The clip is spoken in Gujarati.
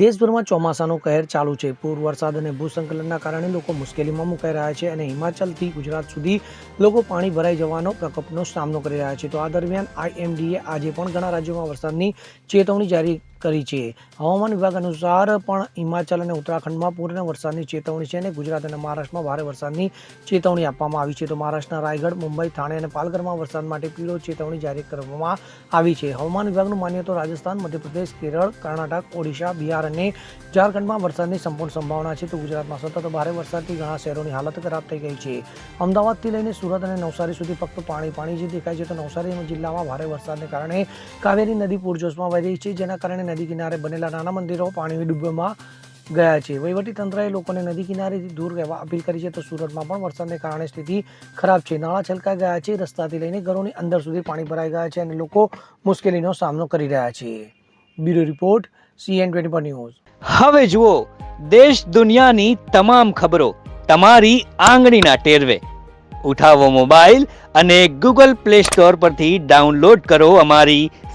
દેશભરમાં ચોમાસાનો કહેર ચાલુ છે. પૂર, વરસાદ અને ભૂસંકલનના કારણે લોકો મુશ્કેલીમાં મુકાઈ રહ્યા છે અને હિમાચલથી ગુજરાત સુધી લોકો પાણી ભરાઈ જવાનો પ્રકોપનો સામનો કરી રહ્યા છે. તો આ દરમિયાન આઈએમડીએ આજે પણ ઘણા રાજ્યોમાં વરસાદની ચેતવણી જારી કરી છે. હવામાન વિભાગ અનુસાર પણ હિમાચલ અને ઉત્તરાખંડમાં પૂરના વરસાદની ચેતવણી છે અને ગુજરાત અને મહારાષ્ટ્રમાં ભારે વરસાદની ચેતવણી આપવામાં આવી છે. તો મહારાષ્ટ્રના રાયગઢ, મુંબઈ, થાણે અને પાલઘરમાં વરસાદ માટે પીળો ચેતવણી જારી કરવામાં આવી છે. હવામાન વિભાગનું માનીએ તો રાજસ્થાન, મધ્યપ્રદેશ, કેરળ, કર્ણાટક, ઓડિશા, બિહાર અને ઝારખંડમાં વરસાદની સંપૂર્ણ સંભાવના છે. તો ગુજરાતમાં સતત ભારે વરસાદથી ઘણા શહેરોની હાલત ખરાબ થઈ ગઈ છે. અમદાવાદથી લઈને સુરત અને નવસારી સુધી ફક્ત પાણી પાણી જે દેખાય છે. તો નવસારી જિલ્લામાં ભારે વરસાદને કારણે કાવેરી નદી પૂરજોશમાં વહી રહી છે. જેના કારણે નદી કિનારે બનેલા નાના મંદિરો પાણી ડૂબવામાં ગયા છે. વહીવટી તંત્રએ લોકોને નદી કિનારેથી દૂર રહેવા અપીલ કરી છે તો સુરતમાં પણ વરસાદને કારણે સ્થિતિ ખરાબ છે. નાળા છલકાઈ ગયા છે, રસ્તાથી લઈને ઘરોની અંદર સુધી પાણી ભરાઈ ગયા છે અને લોકો મુશ્કેલીનો સામનો કરી રહ્યા છે. Bureau report, CN twenty news. હવે જુઓ, દેશ દુનિયાની તમામ ખબરો તમારી આંગળીના ટેરવે. ઉઠાવો મોબાઈલ અને ગૂગલ પ્લે સ્ટોર પરથી ડાઉનલોડ કરો અમારી